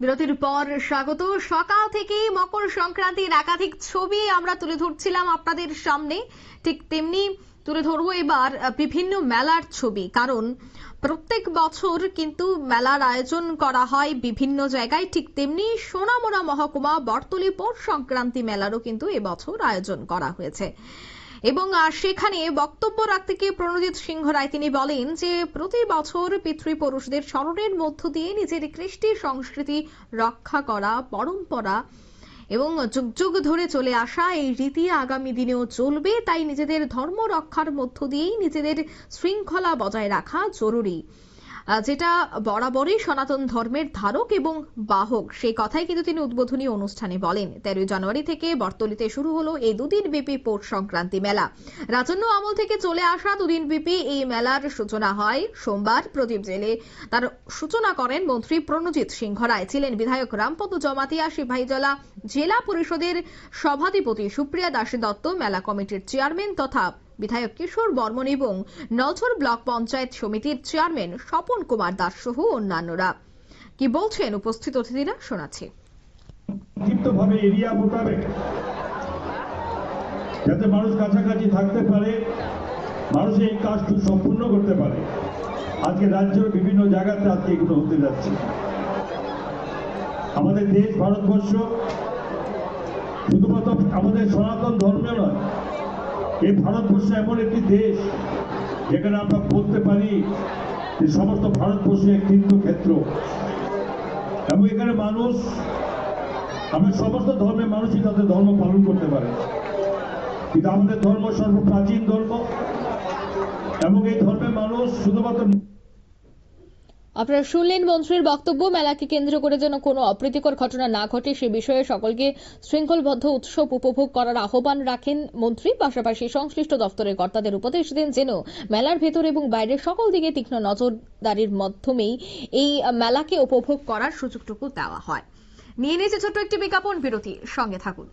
বিরতির পর স্বাগত। সকাল থেকেই মকর সংক্রান্তির একাধিক ছবি আমরা তুলে ধরছিলাম আপনাদের সামনে। ঠিক তেমনি তুলে ধরবো এবার বিভিন্ন মেলার ছবি। কারণ প্রত্যেক বছর কিন্তু মেলার আয়োজন করা হয় বিভিন্ন জায়গায়। ঠিক তেমনি সোনামুড়া মহকুমা বর্তলি সংক্রান্তি মেলারও কিন্তু এবছর আয়োজন করা হয়েছে। এবং সেখানে বক্তব্য রাখতে গিয়ে প্রণজিৎ সিংহ রায় তিনি বলেন যে, প্রতি বছর পিতৃপুরুষদের স্মরণের মধ্য দিয়ে নিজের কৃষ্টি সংস্কৃতি রক্ষা করা পরম্পরা এবং যুগ যুগ ধরে চলে আসা এই রীতি আগামী দিনেও চলবে, তাই নিজেদের ধর্ম রক্ষার মধ্য দিয়েই নিজেদের শৃঙ্খলা বজায় রাখা জরুরি। যেটা বরাবরই সনাতন ধর্মের ধারক এবং বাহক। সেই কথাই কিন্তু তিনি উদ্বোধনী অনুষ্ঠানে বলেন। তেরোই জানুয়ারি থেকে বর্তলিতে শুরু হলো এই দুদিন ব্যাপী পৌষ সংক্রান্তি মেলা। রাজন্য আমল থেকে চলে আসা দুদিন ব্যাপী এই মেলার সূচনা হয় সোমবার প্রদীপ জেলে। তার সূচনা করেন মন্ত্রী প্রণজিৎ সিংহ রায় ছিলেন বিধায়ক রামপদ জমাতিয়া, সিপাহীজলা জেলা পরিষদের সভাধিপতি সুপ্রিয়া দাস দত্ত, মেলা কমিটির চেয়ারম্যান তথা বিধায়ক কিশোর বর্মন এবং নলছর ব্লক পঞ্চায়েত সমিতির চেয়ারম্যান স্বপন কুমার দাস সহ অন্যান্যরা। কি বলছেন উপস্থিত অতিথিরা? শোনাচ্ছি। যাতে মানুষ কাছাকাছি থাকতে পারে মানুষ এই কাজটি সম্পূর্ণ করতে পারে। আজকে রাজ্যের বিভিন্ন জায়গাতে আজকে এগুলো হতে যাচ্ছে। আমাদের দেশ, ভারতবর্ষ শুধুমাত্র আমাদের সনাতন ধর্মে নয় এই ভারতবর্ষ এমন একটি দেশ যেখানে আমরা বলতে পারি যে সমস্ত ভারতবর্ষে এক ক্ষেত্র। এবং এখানে মানুষ আমি সমস্ত ধর্মের মানুষই তাদের ধর্ম পালন করতে পারে। কিন্তু আমাদের ধর্ম সর্বপ্রাচীন ধর্ম। এবং এই ধর্মের মানুষ শুধুমাত্র আপনারা শুনলেন মন্ত্রীর বক্তব্য। মেলাকে কেন্দ্র করে যেন কোনো অপ্রীতিকর ঘটনা না ঘটে, সে বিষয়ে সকলকে শৃঙ্খলবদ্ধ উৎসব উপভোগ করার আহ্বান রাখেন মন্ত্রী। পাশাপাশি সংশ্লিষ্ট দপ্তরের কর্তাদের উপদেশ দেন যেন মেলার ভেতর এবং বাইরে সকল দিকে তীক্ষ্ণ নজরদারির মাধ্যমেই এই মেলাকে উপভোগ করার সুযোগটুকু দেওয়া হয়। নিয়ে নিয়েছে ছোট্ট একটি বিজ্ঞাপন। বিরতি সঙ্গে থাকুন।